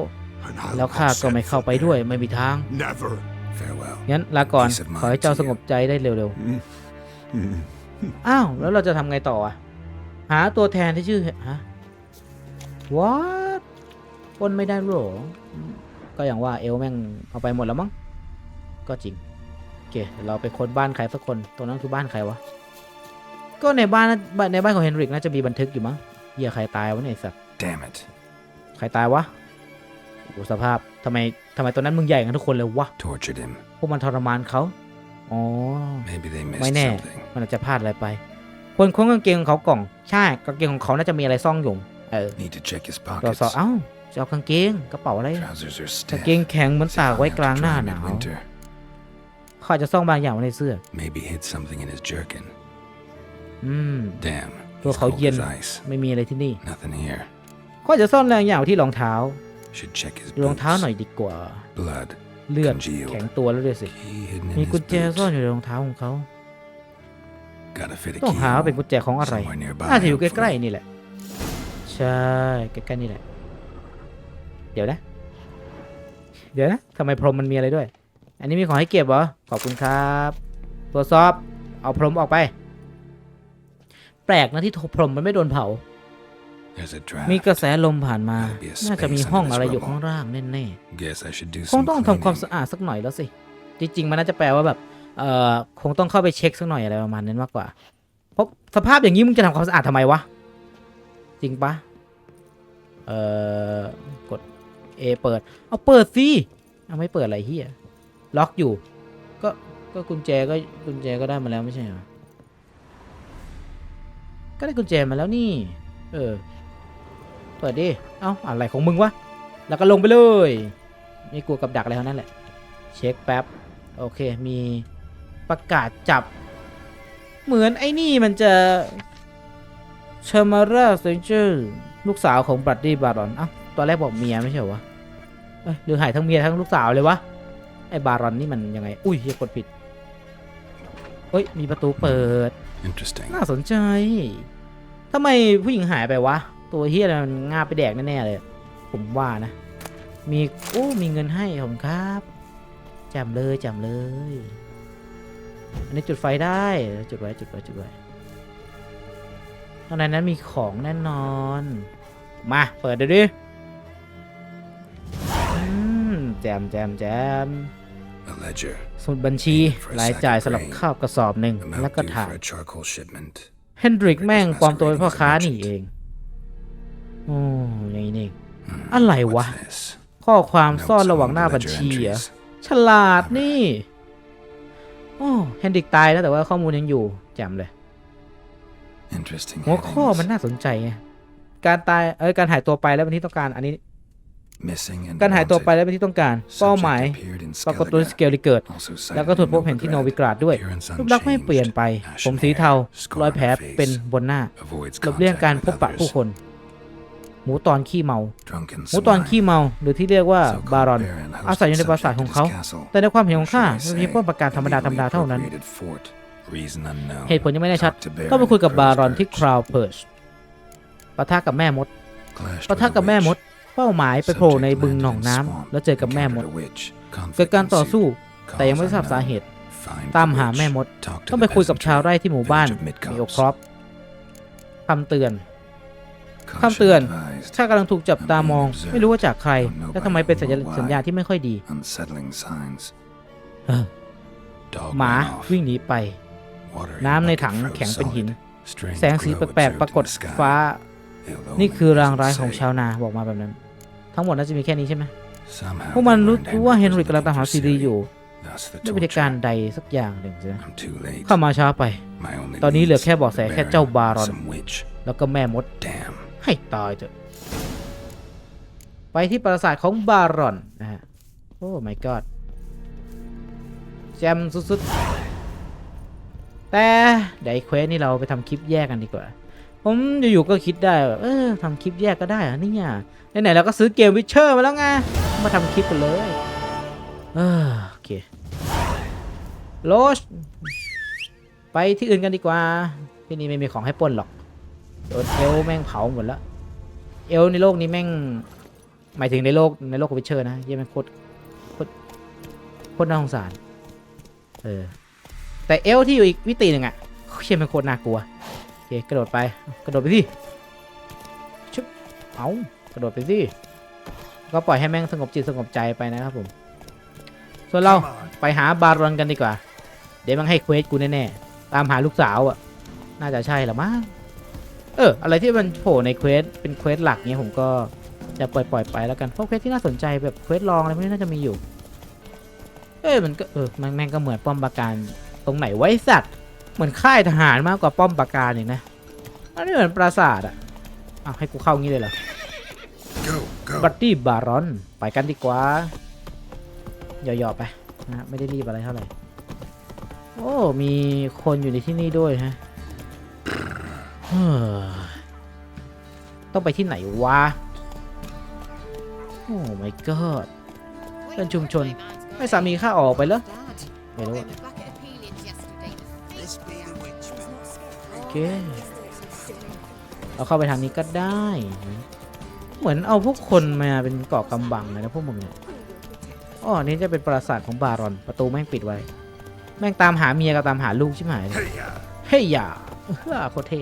Speaker 4: And I'll
Speaker 1: แล้วข้า
Speaker 4: not
Speaker 1: ก็ไม่
Speaker 4: send
Speaker 1: เข้า
Speaker 4: for
Speaker 1: ไปด้วย
Speaker 4: them.
Speaker 1: ไม่มีทาง
Speaker 4: Never.
Speaker 2: Farewell.
Speaker 1: งั้นลาก่อน
Speaker 2: Peace of mind
Speaker 1: ขอให้เจ้า
Speaker 2: to you
Speaker 1: สงบใจได้เร็ว
Speaker 4: Mm. Mm.
Speaker 1: ๆอ้าวแล้วเราจะทำไงต่ออะหาตัวแทนที่ชื่อฮะ what ปล้นไม่ได้หรออืมก็อย่างว่าเอลแม่งเอาไปหมดแล้วมั้ง ก็จริงโอเคเดี๋ยวเราไปค้นบ้านใครสักคนตรงนั้นคือบ้านใครวะ ก็ในบ้านน่ะบ้านในบ้านของเฮนริกน่าจะมีบันทึกอยู่มั้งเหี้ยใครตายวะเนี่ยไอ้สัตว์
Speaker 2: Damn it.
Speaker 1: ใครตายวะโอ้สภาพทำไมทำไมตอนนั้นมึงใหญ่กันทุกคนเลยวะ
Speaker 2: Tortured him.
Speaker 1: พวกมันทรมานเขาอ๋อ
Speaker 2: Maybe they
Speaker 1: ไม่
Speaker 2: missed
Speaker 1: แน่
Speaker 2: something.
Speaker 1: มันอาจจะพลาดอะไรไป ควรค้นกางเกงของเขากล่อง ใช่กางเกงของเขาน่าจะมีอะไรซ่องอยู่ เออ
Speaker 2: Need to check his
Speaker 1: ตรวจ
Speaker 2: pockets.
Speaker 1: สอบเอ้าจะเอากางเกงกระเป๋าอะไร
Speaker 2: Trousers are
Speaker 1: กาง
Speaker 2: stiff.
Speaker 1: เกงแข็งเหมือน
Speaker 2: as if
Speaker 1: ตาก
Speaker 2: I'll
Speaker 1: ไว้
Speaker 2: have
Speaker 1: กลาง
Speaker 2: to
Speaker 1: หน้า
Speaker 2: dry
Speaker 1: หนาว
Speaker 2: midwinter.
Speaker 1: เขาอาจจะซ่องบางอย่างไว้ในเสื้อ
Speaker 2: Maybe hid something in his jerkin.
Speaker 1: อืม
Speaker 2: Damn.
Speaker 1: ตัว
Speaker 2: He's
Speaker 1: เขา
Speaker 2: cold
Speaker 1: เย็น
Speaker 2: as ice.
Speaker 1: ไม่มีอะไรที่นี่
Speaker 2: Nothing here.
Speaker 1: เขาอาจจะซ่อนแรงอย่างที่รองเท้า
Speaker 2: Should check his
Speaker 1: ดูรองเท้า
Speaker 2: boots.
Speaker 1: หน่อยดีกว่า
Speaker 2: Blood.
Speaker 1: เลือด
Speaker 2: Congealed.
Speaker 1: แข็งตัวแล้วด้วยสิ
Speaker 2: Key hidden
Speaker 1: มี
Speaker 2: in
Speaker 1: กุ
Speaker 2: his
Speaker 1: ญแจซ่อน
Speaker 2: boot.
Speaker 1: อยู่ในรองเท้าของเขา
Speaker 2: Gotta fit a
Speaker 1: ต้องหาว่าเป็น
Speaker 2: keyhole
Speaker 1: กุญแจของอะไร
Speaker 2: somewhere nearby.
Speaker 1: น่าจะอยู่ใกล้
Speaker 2: hopefully.
Speaker 1: ๆ นี่แหละ ใช่ ใกล้ ๆ นี่แหละ เดี๋ยวนะ เดี๋ยวนะทำไมพรมมันมีอะไรด้วย อันนี้มีของให้เก็บเหรอ ขอบคุณครับ ตรวจสอบ เอาพรมออกไป แปลกนะที่พรมมันไม่โดนเผา
Speaker 2: There's a draft.
Speaker 1: มีกระแสลมผ่านมา
Speaker 2: Gotta be a
Speaker 1: น่าจะมี
Speaker 2: space
Speaker 1: ห้อง
Speaker 2: under
Speaker 1: อะไร
Speaker 2: this
Speaker 1: อยู่
Speaker 2: rubble.
Speaker 1: ข้างล่างแน่
Speaker 2: Guess I should do
Speaker 1: ๆคง
Speaker 2: some
Speaker 1: ต้องทำความ
Speaker 2: cleaning.
Speaker 1: สะอาดสักหน่อยแล้วสิ จริงๆ มันน่าจะแปลว่าแบบ เอ่อ คงต้องเข้าไปเช็คสักหน่อยอะไรประมาณนั้นมากกว่า เพราะสภาพอย่างนี้มึงจะทำความสะอาดทำไมวะ จริงปะเอ่อ กด A เปิด เอาเปิดสิ เอาไม่เปิดอะไรเฮีย ล็อกอยู่ ก็ก็กุญแจก็กุญแจก็ได้มาแล้วไม่ใช่เหรอก็ได้กุญแจมาแล้วนี่ เออ เปิดดิ เอ้าอะไรของมึงวะ แล้วก็ลงไปเลย ไม่กลัวกับดักอะไรเทั้งนั้นแหละ เช็คแป๊บ โอเค มีประกาศจับ เหมือนไอ้นี่มันจะเชอร์มาร่าเซนเจอร์ลูกสาวของบัดดี้บารอน เอ้า ตอนแรกบอกเมียไม่ใช่เหรอวะเอ้ยหรือหายทั้งเมียทั้งลูกสาวเลยวะ ไอ้บารอนนี่มันยังไง อุ้ยเฮียกดผิดเฮ้ย มีประตูเปิด
Speaker 2: Interesting.
Speaker 1: น่าสนใจทำไมผู้หญิงหายไปวะ ตัวเฮียอะไรมันงาบไปแดกแน่ๆเลย ผมว่านะ มีโอ้มีเงินให้ผมครับจำเลยจำเลย อันนี้จุดไฟได้จุดไว้จุดไว้จุดไว้ข้างในนั้นมีของแน่นอน มาเปิดดูดิ อืมแจมแจมแจม
Speaker 2: A ledger.
Speaker 1: สมุดบัญชีรายจ่ายสำหรับข้าวกระสอบหนึ่ง
Speaker 2: Amount
Speaker 1: แล้วก็
Speaker 2: due
Speaker 1: ถ่าน
Speaker 2: for a charcoal shipment.
Speaker 1: เฮนดริกแม่งปลอมตัวเป็นพ่อค้านี่เองโอ้ยางนี่นี่
Speaker 2: Hmm,
Speaker 1: อะไรวะ
Speaker 2: what's this?
Speaker 1: ข้อความ
Speaker 2: Notes
Speaker 1: ซ่อน
Speaker 2: on
Speaker 1: ระหว่าง
Speaker 2: the
Speaker 1: หน้าบัญ
Speaker 2: ledger
Speaker 1: ชีเหรอ
Speaker 2: entries.
Speaker 1: ฉลาดนี่โอ้เฮนดริกตายแล้วแต่ว่าข้อมูลยังอยู่จำเลย
Speaker 2: Interesting
Speaker 1: หัวข้อ
Speaker 2: headings.
Speaker 1: มันน่าสนใจไงการตายเอ้ยการหายตัวไปแล้วเป็นที่ต้องการอันนี้
Speaker 2: Missing and
Speaker 1: การหายตัวไป
Speaker 2: wanted.
Speaker 1: แล้วเป็นที่ต้องการ เป้าหมาย
Speaker 2: Subject appeared in
Speaker 1: ปรากฏตัวที่ส
Speaker 2: Skellige.
Speaker 1: เกลลิเกิด
Speaker 2: Also
Speaker 1: แล้วก็
Speaker 2: cited
Speaker 1: ถูก
Speaker 2: in
Speaker 1: พบเห็นที่โน
Speaker 2: Novigrad.
Speaker 1: วิกราดด้วย
Speaker 2: Appearance
Speaker 1: รูปลักษณ์ไม่เปลี่ยนไป
Speaker 2: unchanged.
Speaker 1: ผมสีเทา
Speaker 2: Ashen hair,
Speaker 1: รอยแผล
Speaker 2: scar on the
Speaker 1: เป็น
Speaker 2: face.
Speaker 1: บนหน้า
Speaker 2: Avoids
Speaker 1: หลบเลี่ยง
Speaker 2: contact
Speaker 1: การ
Speaker 2: with
Speaker 1: พบปะ
Speaker 2: others.
Speaker 1: ผู้คน หมูตอนขี้เมา
Speaker 2: Drunken
Speaker 1: หมูตอน
Speaker 2: swine.
Speaker 1: ขี้เมา หรือที่เรียกว่า
Speaker 2: So-called
Speaker 1: บารอน
Speaker 2: Baron hosted
Speaker 1: อาศัยอยู่ในปราสาท
Speaker 2: subject
Speaker 1: ของ
Speaker 2: at
Speaker 1: เขา
Speaker 2: his castle.
Speaker 1: แต่ในความเห็นของข้า
Speaker 2: Or
Speaker 1: มัน
Speaker 2: should I
Speaker 1: มี
Speaker 2: say,
Speaker 1: ปล้นประการธรรมดาธรรมดาเท่านั้น
Speaker 2: illegally appropriated fort. Reason unknown.
Speaker 1: เหตุผลยังไม่แน่ชัด
Speaker 2: Talk to Baron
Speaker 1: ต้องไปคุยกับ
Speaker 2: at
Speaker 1: บารอน
Speaker 2: Crow's
Speaker 1: ที่
Speaker 2: Perch.
Speaker 1: คราวเพิร์ชปะทะกับแม่มด
Speaker 2: Clashed
Speaker 1: ปะทะ
Speaker 2: with a
Speaker 1: กับแม่มด
Speaker 2: witch.
Speaker 1: เป้าหมายไปโผล่
Speaker 2: Subject
Speaker 1: ในบึง
Speaker 2: landed
Speaker 1: หนอง
Speaker 2: in
Speaker 1: น้ำ
Speaker 2: swamp.
Speaker 1: แล้วเจอกับแม่มด
Speaker 2: Encountered a witch.
Speaker 1: เกิด
Speaker 2: Conflict
Speaker 1: การต่อ
Speaker 2: ensued.
Speaker 1: สู้แต่ยัง
Speaker 2: Cause
Speaker 1: ไม่ทราบ
Speaker 2: unknown.
Speaker 1: สาเหตุ
Speaker 2: Find
Speaker 1: ตาม
Speaker 2: the
Speaker 1: หา
Speaker 2: witch.
Speaker 1: แม่มด
Speaker 2: Talk to
Speaker 1: ต้อง
Speaker 2: the
Speaker 1: ไปคุยกับ
Speaker 2: peasantry.
Speaker 1: ชาวไร่ที่หมู่บ้าน
Speaker 2: Village of
Speaker 1: มี
Speaker 2: Midcops.
Speaker 1: โอครอปคำเตือน
Speaker 2: Caution
Speaker 1: คำเตือน
Speaker 2: advised.
Speaker 1: ถ้ากำลังถูกจับตามอง ไม่รู้ว่าจากใคร และทำไมเป็นสัญญาสัญญาณที่ไม่ค่อยดี
Speaker 2: Unsettling signs.
Speaker 1: เออ
Speaker 2: Dog
Speaker 1: หมา
Speaker 2: ran off.
Speaker 1: วิ่งหนีไป
Speaker 2: Water in
Speaker 1: น้ำใน
Speaker 2: bucket
Speaker 1: ถัง
Speaker 2: froze
Speaker 1: แข็งเป็นหิน
Speaker 2: solid. Strange
Speaker 1: แสงสี
Speaker 2: glow
Speaker 1: แปลก
Speaker 2: observed
Speaker 1: ๆปรากฏ
Speaker 2: in the sky.
Speaker 1: ฟ้า
Speaker 2: Ill
Speaker 1: นี่คือ
Speaker 2: omen,
Speaker 1: รางร้าย
Speaker 2: doesn't
Speaker 1: ของ
Speaker 2: say.
Speaker 1: ชาวนาบอกมาแบบนั้น ทั้งหมดน่าจะมีแค่นี้ใช่ไหม
Speaker 2: Somehow
Speaker 1: พวกมัน
Speaker 2: they
Speaker 1: รู้
Speaker 2: learned
Speaker 1: รู้ว่าเฮน
Speaker 2: Henry
Speaker 1: ริ
Speaker 2: was
Speaker 1: กกำลังตามหา
Speaker 2: looking
Speaker 1: ซี
Speaker 2: for
Speaker 1: ดี
Speaker 2: Ciri.
Speaker 1: อยู่
Speaker 2: Thus the
Speaker 1: ด้วยวิธีการ
Speaker 2: torture.
Speaker 1: ใดสักอย่างหนึ่งสินะ
Speaker 2: I'm too late.
Speaker 1: เข้ามาช้าไป
Speaker 2: My only
Speaker 1: ตอนนี้เหลือ
Speaker 2: leads
Speaker 1: แค่เบาะแส
Speaker 2: the
Speaker 1: แค่เจ้า
Speaker 2: Baron,
Speaker 1: บารอน
Speaker 2: some witch.
Speaker 1: แล้วก็แม่มด
Speaker 2: Damn.
Speaker 1: ให้ตายเถอะปไปที่ปราสาทของบารอนนะฮะ โอ้ my god แจมสุดๆ แต่เดี๋ยวไอ้เควสนี่เราไปทำคลิปแยกกันดีกว่า ผมอยู่ๆก็คิดได้ว่าเออทำคลิปแยกก็ได้อะเนี่ยไหนๆเราก็ซื้อเกมวิเชอร์มาแล้วไงมาทำคลิปกันเลยเออโอเคโรชไปที่อื่นกันดีกว่า ที่นี่ไม่มีของให้ปล้นหรอกโดนเอลแม่งเผาหมดแล้ว เอลในโลกนี้แม่ง หมายถึงในโลกในโลกของวิเชอร์นะยังแม่โคตรโคตรโคตรน่าสงสารเออแต่เอลที่อยู่อีกวิตีหนึ่งอะเชี่ยแม่งโคตรน่ากลัว เคกระโดดไปกระโดดไปสิชุบเอากระโดดไปสิก็ปล่อยให้แม่งสงบจิตสงบใจไปนะครับผม ส่วนเราไปหาบารอนกันดีกว่า เดี๋ยวมันให้เควสกูแน่ๆตามหาลูกสาวอะ่ะ น่าจะใช่ละมั้งเอออะไรที่มันโผล่ในเควสเป็นเควสหลักเนี้ยผมก็จะปล่อยปล่อยๆไปแล้วกันเพราะเควสที่น่าสนใจแบบเควสลองอะไรพวกนี้น่าจะมีอยู่ เอ้ยมันก็เออมันแม่งก็เหมือนป้อมปราการตรงไหนไว้สัตว์ เหมือนค่ายทหารมากกว่าป้อมปราการอีกนะอันนี้เหมือนปราสาทอะอ้าวให้กูเข้างี้เลยเหรอ
Speaker 4: Go, go.
Speaker 1: บัตตี้บารอน ไปกันดีกว่าย่อๆไปนะฮะไม่ได้รีบอะไรเท่าไหร่ โอ้ มีคนอยู่ในที่นี่ด้วยฮะเฮ้อต้องไปที่ไหนวะ โอ้ my god เป็นชุมชน ไม่สามีข้าออกไปเหรอไม่รู้ เคเราเข้าไปทางนี้ก็ได้ เหมือนเอาพวกคนมาเป็นเกาะกำบังเลยนะพวกมึงเนี่ยอ๋อนี่จะเป็นปราสาทของบารอน ประตูแม่งปิดไว้ แม่งตามหาเมียกับตามหาลูกใช่ไหม
Speaker 4: Hey, uh,
Speaker 1: เฮ้ยอย่าเฮ้อโคตรเท่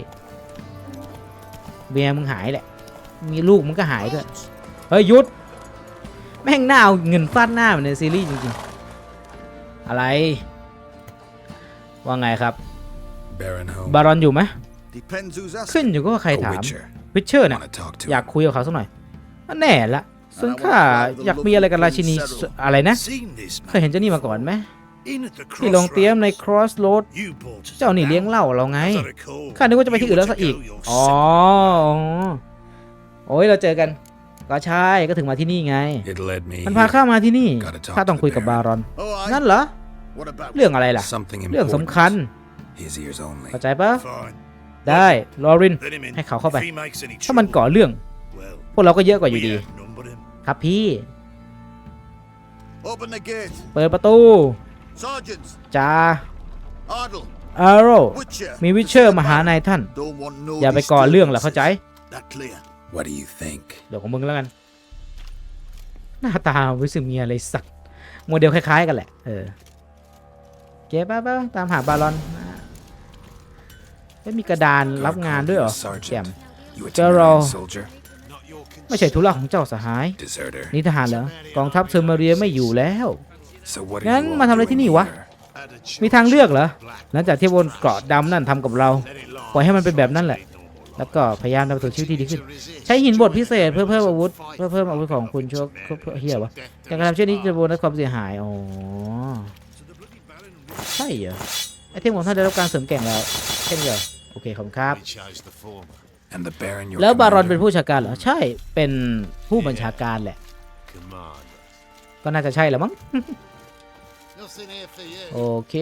Speaker 1: เมียมึงหายแหละ มีลูกมึงก็หายด้วยเฮ้ยหยุด แม่งหน้าเอาเงินฟาดหน้าเหมือนในซีรีส์จริงๆ อะไร ว่าไงครับ บารอนอยู่ไหม
Speaker 4: depends who's
Speaker 1: ขึ้น
Speaker 4: asking.
Speaker 1: อยู่ก็ว่าใคร
Speaker 2: A
Speaker 1: ถาม
Speaker 2: witcher.
Speaker 1: วิเชอร์เนี่ย
Speaker 2: Want to talk to
Speaker 1: อยาก
Speaker 2: him.
Speaker 1: คุยกับเขาสักหน่อยอันแน่ละซึ่งข้าอยากมีอะไรกับราชินีสอะไรนะ
Speaker 4: Seen this
Speaker 1: เคยเห็นเจ้านี่มาก่อนไหม
Speaker 4: in at the
Speaker 1: ที่ลงเตรียมใน crossroad
Speaker 4: You bought us
Speaker 1: เจ้านี่
Speaker 4: a
Speaker 1: เลี้ยง
Speaker 4: barrel.
Speaker 1: เหล้าเราไง
Speaker 4: As I recall,
Speaker 1: ข้านึกว่าจะไปที่อื่นแล้วซะอีก
Speaker 4: you want to go
Speaker 1: อ๋อโอ้ยเราเจอกันก็ใช่ก็ถึงมาที่นี่ไง
Speaker 2: It led me
Speaker 1: มันพา
Speaker 2: here.
Speaker 1: ข้ามาที่นี่
Speaker 2: Gotta talk
Speaker 1: ข้าต้อง
Speaker 2: to
Speaker 1: คุย
Speaker 2: the
Speaker 1: กับบารอน
Speaker 4: Oh, aye.
Speaker 1: นั่นเหรอ
Speaker 4: What about
Speaker 1: เรื่องอะไรล่ะ
Speaker 2: Something
Speaker 1: เรื่องสำคัญ
Speaker 2: important. His ears only.
Speaker 1: เข้าใจปะ
Speaker 4: Fine.
Speaker 1: ได้ลอริน
Speaker 4: Let him in.
Speaker 1: ให้เขาเข้าไป
Speaker 4: If he makes any
Speaker 1: ถ้ามัน
Speaker 4: trouble,
Speaker 1: ก่อเรื่อง
Speaker 4: well,
Speaker 1: พวกเราก็เยอะกว่าอยู่
Speaker 4: we
Speaker 1: ดี
Speaker 4: outnumber him.
Speaker 1: ครับพี่
Speaker 4: Open the gate.
Speaker 1: เปิดประตู
Speaker 4: Sergeants,
Speaker 1: จ้า
Speaker 4: Ardle,
Speaker 1: อาร์โร
Speaker 4: Witcher.
Speaker 1: มีวิเชอร์มาหานายท่าน
Speaker 4: Don't want no
Speaker 1: อย่าไปก่อเรื่องล่ะเข้าใจ
Speaker 4: That clear.
Speaker 2: What do you think?
Speaker 1: เดี๋ยวของมึงแล้วกัน หน้าตาวิสึมีอะไรสักโมเดลคล้ายๆกันแหละ เออ เก็บป่ะป่ะตามหาบารอน ไม่มีกระดานรับงานด้วยเหรอ
Speaker 2: Sergeant.
Speaker 1: แจ่ม
Speaker 2: You a
Speaker 1: General.
Speaker 2: Temerian soldier?
Speaker 1: ไม่ใช่ธุระของเจ้าสหาย
Speaker 2: Deserter.
Speaker 1: นี่ทหารเหรอกองทัพเซอร์เมเรียไม่อยู่แล้ว
Speaker 2: So what
Speaker 1: งั้
Speaker 2: are
Speaker 1: น
Speaker 2: you
Speaker 1: มา
Speaker 2: all
Speaker 1: ทำอะไรที่
Speaker 2: doing
Speaker 1: นี่วะ
Speaker 2: here?
Speaker 1: มีทางเลือกเหรอหลังจากที่บนเกราะดำนั่นทำกับเรา ปล่อยให้มันเป็นแบบนั้นแหละ แล้วก็พยายามทำตัวชีวิตที่ดีขึ้น ใช้หินบดพิเศษเพื่อเพิ่มอาวุธเพื่อเพิ่มอาวุธของคุณชั่วเพื่อเฮียวะการกระทำเช่นนี้จะโบนัสความเสียหายอ๋อใช่เหรอไอเทมของท่านได้รับการเสริมแกร่งแล้วเช่นเดียว โอเคขอบคุณครับ
Speaker 3: We chose the former.
Speaker 2: And the Baron your
Speaker 1: แล้วบารอนเป็น
Speaker 2: commander?
Speaker 1: ผู้บัญชาการเหรอ ใช่เป็นผู้บัญชาการแหละ
Speaker 3: Commander.
Speaker 1: ก็น่าจะใช่แหละมั้ง
Speaker 4: Nothing here for you.
Speaker 1: โอเค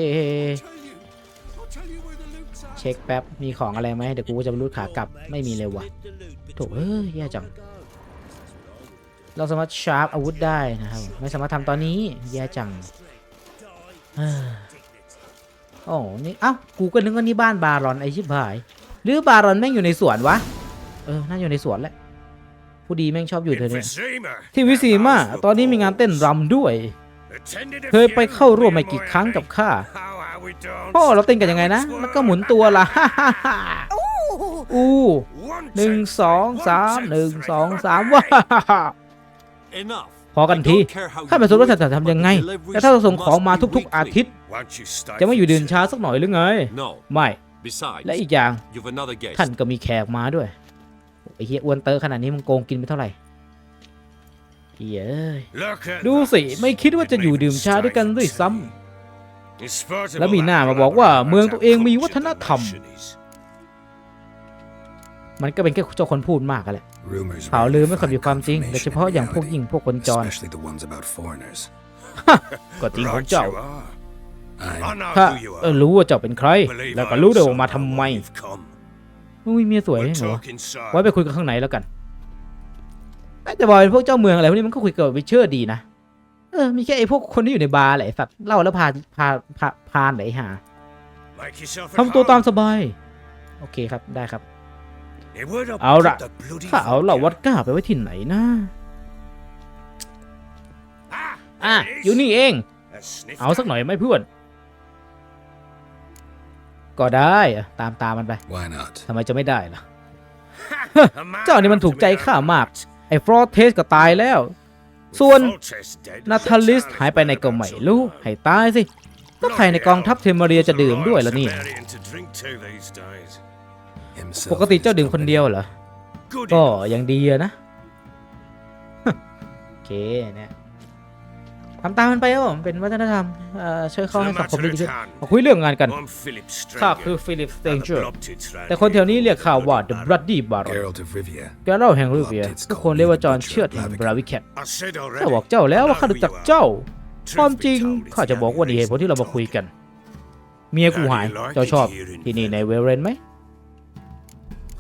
Speaker 1: เช็คแป๊บ มีของอะไรไหมเดี๋ยวกูจะไปรูดขากลับไม่มีเลยว่ะโถเอ้ยแย่จัง เราสามารถชาร์ปอาวุธได้นะครับ ไม่สามารถทำตอนนี้ แย่จังเอ้อโอ้นี่เอ้ากูก็นึกว่านี่บ้านบารอนไอชิบหาย หรือบารอนแม่งอยู่ในสวนวะ เออ น่าอยู่ในสวนแหละ ผู้ดีแม่งชอบอยู่เธอเนี่ย
Speaker 3: Vizima.
Speaker 1: ที่วิสีมาตอนนี้มีงานเต้นรำด้วย
Speaker 3: Attended a
Speaker 1: เคยไป
Speaker 3: few,
Speaker 1: เข้าร่วมไม่
Speaker 3: me and
Speaker 1: กี่
Speaker 3: my
Speaker 1: ครั้งกับ
Speaker 3: enemy.
Speaker 1: ข้า
Speaker 3: How are we done?
Speaker 1: โอ้เราเต้นกันยังไงนะ แล้วก็หมุนตัวละฮ่าฮ่าฮ่าอู้
Speaker 3: One
Speaker 1: หนึ่ง
Speaker 3: two
Speaker 1: สอง
Speaker 3: three,
Speaker 1: สาม
Speaker 3: one, two
Speaker 1: หนึ่ง
Speaker 3: three.
Speaker 1: สองสามว้า
Speaker 5: Enough.
Speaker 1: พอกันทีข้าไม่สนว่าจะทำยังไง แต่ถ้าเราส่งของมาทุกๆ อาทิตย์
Speaker 3: Won't you stay
Speaker 1: จะไม่อยู่
Speaker 3: for
Speaker 1: เดิน
Speaker 3: tea?
Speaker 1: ช้าสักหน่อยหรือไง
Speaker 5: No.
Speaker 1: ไม่
Speaker 5: Besides,
Speaker 1: และอีกอย่าง
Speaker 5: you've another guest.
Speaker 1: ท่านก็มีแขกมาด้วยไอ้เฮียอ้วนเตอร์ขนาดนี้มึงโกงกินไปเท่าไหร่เฮียเอ้ย
Speaker 3: Look at
Speaker 1: ดู
Speaker 3: that.
Speaker 1: สิ ไม่คิดว่าจะอยู่ดื่มชาด้วยกันด้วยซ้
Speaker 3: In spite of
Speaker 1: แล้วมี
Speaker 3: all
Speaker 1: หน้า
Speaker 3: that
Speaker 1: มาบอกว่า
Speaker 3: glamour,
Speaker 1: เมืองตัวเองมีวัฒนธรรม
Speaker 3: corruption is.
Speaker 1: มันก็เป็นแค่เจ้าคนพูดมากกันแหละ
Speaker 2: Rumors
Speaker 1: ข่าว
Speaker 2: rarely
Speaker 1: ลือไม่ค่อย
Speaker 2: find
Speaker 1: มีความจริงโดยเฉพาะอย่างพวก
Speaker 2: confirmation
Speaker 1: ยิ่ง
Speaker 2: in
Speaker 1: พวกคนจ
Speaker 2: reality,
Speaker 1: ร
Speaker 2: especially the ones about foreigners.
Speaker 1: ก็จริงของ
Speaker 3: Right
Speaker 1: เจ้า
Speaker 3: you are. I
Speaker 2: I'm
Speaker 1: ถ้า
Speaker 3: know who you
Speaker 1: เออ
Speaker 3: are.
Speaker 1: รู้ว่าเจ้าเป็นใคร
Speaker 3: Believe
Speaker 1: แล้วก็
Speaker 3: I
Speaker 1: รู้ด้วย
Speaker 3: also
Speaker 1: ว่ามา
Speaker 3: know
Speaker 1: ทำไม
Speaker 3: why you've come.
Speaker 1: อุ้ยเมียสวย
Speaker 3: We'll
Speaker 1: เหรอ
Speaker 3: talk inside.
Speaker 1: ไว้ไปคุยกันข้างในแล้วกันแต่บอกเป็นพวกเจ้าเมืองอะไรพวกนี้มันก็คุยกับวิเชอร์ดีนะเออ มีแค่ไอ้พวกคนที่อยู่ในบาร์แหละไอ้สัตว์เล่าแล้วพาพาพาพานไหนหา
Speaker 3: Make yourself at
Speaker 1: ทำตัวตาม
Speaker 3: home.
Speaker 1: สบาย โอเคครับได้ครับ
Speaker 3: Hey, where'd I
Speaker 1: เอา
Speaker 3: put
Speaker 1: ละ
Speaker 3: the bloody
Speaker 1: ถ้าเอาเหล่า
Speaker 3: vodka?
Speaker 1: วัดก้าไปไว้ที่ไหนนะ
Speaker 3: Ah,
Speaker 1: อะ
Speaker 3: there it
Speaker 1: อยู่
Speaker 3: is.
Speaker 1: นี่เอง
Speaker 3: A snifter.
Speaker 1: เอาสักหน่อยไหมเพื่อน ก็ได้อะตามตามมันไป
Speaker 2: Why not?
Speaker 1: ทำไมจะไม่ได้ล่ะ
Speaker 3: A man
Speaker 1: เจ้านี่มันถูกใจ
Speaker 3: after me
Speaker 1: ข้ามาก
Speaker 3: own heart.
Speaker 1: ไอ้ฟรอเทสก็ตายแล้ว ส่วน
Speaker 3: Foltes dead.
Speaker 1: นาทาลิสหายไปในก็ไม่รู้ให้ตายสิ ก็ใครในกองทัพเทมเมเรียจะดื่มด้วยล่ะนี่ ปกติ
Speaker 2: and
Speaker 1: เจ้า
Speaker 2: his
Speaker 1: ดื่มคน
Speaker 2: company.
Speaker 1: เดียวเหรอ
Speaker 3: Good
Speaker 1: ก็
Speaker 3: enough.
Speaker 1: ยังดีอะนะ โอเคเนี่ยทำตามมันไปครับผมเป็นวัฒนธรรมเอ่อช่วยเข้า
Speaker 3: To
Speaker 1: ให้
Speaker 3: the
Speaker 1: สังคม
Speaker 3: matter
Speaker 1: ดี
Speaker 3: at
Speaker 1: ขึ้น
Speaker 3: hand.
Speaker 1: มาคุยเรื่องงานกัน
Speaker 3: I'm Philip
Speaker 1: ข้า
Speaker 3: Stranger.
Speaker 1: คือฟิลิปสเตน
Speaker 3: and
Speaker 1: เจอ
Speaker 3: the
Speaker 1: ร์
Speaker 3: Blood-Tits round
Speaker 1: แต่คนแถวนี้
Speaker 3: here
Speaker 1: เรียกข้าว่า
Speaker 3: call
Speaker 1: The
Speaker 3: me
Speaker 1: Bloody Baron
Speaker 2: Geralt of Rivia.
Speaker 1: แกเล่าแห่งรูเวียทุกคนเรียกว่าจอห์นเชือดแห่งบราวิแคท
Speaker 3: I said already.
Speaker 1: ข้าบอกเจ้าแล้วว่าข้ารู้จักเจ้า
Speaker 3: Truth
Speaker 1: ความ
Speaker 3: be
Speaker 1: จริง
Speaker 3: told, it's
Speaker 1: ข้าจะบอกว่านี่เหตุผลที่เรามาคุยกัน เมียกูหายเจ้าชอบที่นี่ในเวลเรนไหม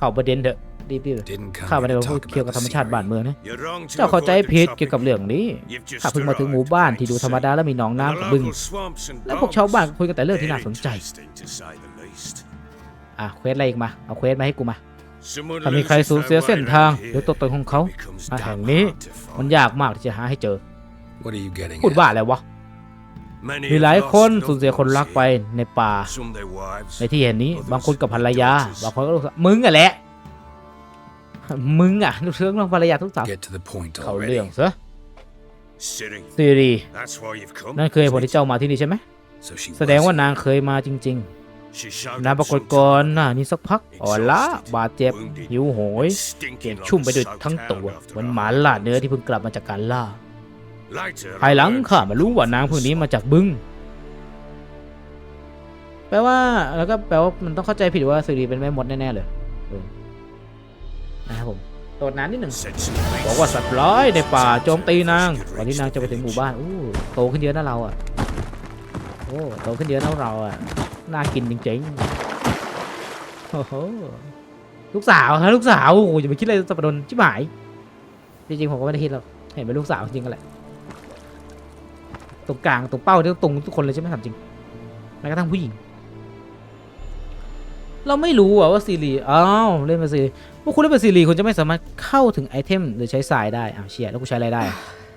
Speaker 1: เข้าประเด็นเถอะรีบ
Speaker 2: Didn't
Speaker 1: ๆ
Speaker 2: come
Speaker 1: ข้าไม่
Speaker 2: here
Speaker 1: ได้
Speaker 2: to
Speaker 1: มาพูด
Speaker 2: talk
Speaker 1: เกี่ยว
Speaker 2: about
Speaker 1: กับ
Speaker 2: the
Speaker 1: ธรรมชาติบ้าน
Speaker 2: scenery.
Speaker 1: เมืองนะ
Speaker 3: You're wrong to
Speaker 1: เจ้าเข้าใจ
Speaker 3: avoid the
Speaker 1: ผิด
Speaker 3: topic.
Speaker 1: เกี่ยวกับเรื่องนี้
Speaker 3: You've just
Speaker 1: ข้าเพิ่งมาถึงหมู่บ้านที่ดูธรรมดาและมีหนองน้ำกับ
Speaker 3: The
Speaker 1: บึง
Speaker 3: local swamps and
Speaker 1: และพวกชาวบ้าน
Speaker 3: bogs.
Speaker 1: ก็คุยกันแต่เรื่องที่น่าสนใจ
Speaker 3: Interesting to say the least.
Speaker 1: อะเควสอะไรอีกมาเอาเควสมาให้กูมา
Speaker 3: Someone
Speaker 1: ถ้ามีใคร
Speaker 3: loses
Speaker 1: สูญ
Speaker 3: their
Speaker 1: เสีย
Speaker 3: way
Speaker 1: เส้นทาง
Speaker 3: around
Speaker 1: หรือ
Speaker 3: here,
Speaker 1: ตัวตนของเขา
Speaker 3: it becomes
Speaker 1: มา
Speaker 3: damn
Speaker 1: แห่งนี้
Speaker 3: hard to
Speaker 1: มัน
Speaker 3: find.
Speaker 1: ยากมากที่จะหาให้เจอ
Speaker 2: What are you getting
Speaker 1: พูด
Speaker 2: at?
Speaker 1: ว่าอะไรวะ
Speaker 3: Many
Speaker 1: มี
Speaker 3: have
Speaker 1: หลาย
Speaker 3: lost
Speaker 1: คน
Speaker 3: loved
Speaker 1: สูญเสียคน
Speaker 3: ones
Speaker 1: รักไป
Speaker 3: here.
Speaker 1: ในป่า
Speaker 3: Some their wives.
Speaker 1: ในที่เห็นนี้ บางคนกับภรรยา บางคนก็ลูกสาวมึงอะแหละ มึงอะลูกเชื้องลองภรรยาทุกสาว
Speaker 2: Get to the point
Speaker 1: เขา
Speaker 2: already.
Speaker 1: เรื่องซะ
Speaker 3: Siri,
Speaker 1: ซีรี
Speaker 3: that's why you've come.
Speaker 1: นั่นคือเหตุผลที่เจ้ามาที่นี่ใช่ไหม
Speaker 2: So she
Speaker 1: แสดง
Speaker 2: was
Speaker 1: ว่า
Speaker 2: here.
Speaker 1: นางเคยมาจริง
Speaker 3: She showed
Speaker 1: ๆนาง
Speaker 3: up
Speaker 1: ปรากฏ
Speaker 3: sometime.
Speaker 1: ก่อนหน้านี้สักพักอ่อนล้าบาดเจ็บ
Speaker 3: Wounded,
Speaker 1: หิวโหย
Speaker 3: and
Speaker 1: เปีย
Speaker 3: stinking
Speaker 1: ก
Speaker 3: like
Speaker 1: ชุ่มไป
Speaker 3: a
Speaker 1: ด้วย
Speaker 3: soaked
Speaker 1: ทั้งตัว
Speaker 3: hound after
Speaker 1: เหมือน
Speaker 3: a
Speaker 1: หมา
Speaker 3: hard
Speaker 1: ล่า
Speaker 3: day's
Speaker 1: เนื้อที่เพิ่งกลับมาจากการล่า
Speaker 3: Later,
Speaker 1: ภายหลังข้ามารู้ว่านาง
Speaker 3: the
Speaker 1: พวกนี้มาจากบึง แปลว่าแล้วก็แปลว่ามันต้องเข้าใจผิดว่าซีรีเป็นแม่มดแน่ๆเลยนะครับผมโดดน้ำนิดหนึ่งบอกว่าสัตว์ร้ายในป่าโจมตีนางก่อนที่นางจะไปถึงหมู่บ้านอู้โตขึ้นเยอะนะเราอะโอ้โตขึ้นเยอะนะเราอะน่ากินจริงๆโอ้โหลูกสาวฮะลูกสาวโอ้โหอย่าไปคิดอะไรสับปะรดชิบหายจริงๆผมก็ไม่ได้คิดหรอกเห็นเป็นลูกสาวจริงๆกันแหละ ตรงกลางตรงเป้าที่ตรงทุกคนเลยใช่ไหมถามจริงแม้กระทั่งผู้หญิง เราไม่รู้อะว่าซีรีอ้าวเล่นเป็นซีรีพวกคุณเล่นเป็นซีรีคุณจะไม่สามารถเข้าถึงไอเทมหรือใช้สายได้อ้าวเชียแล้วกูใช้อะไรได้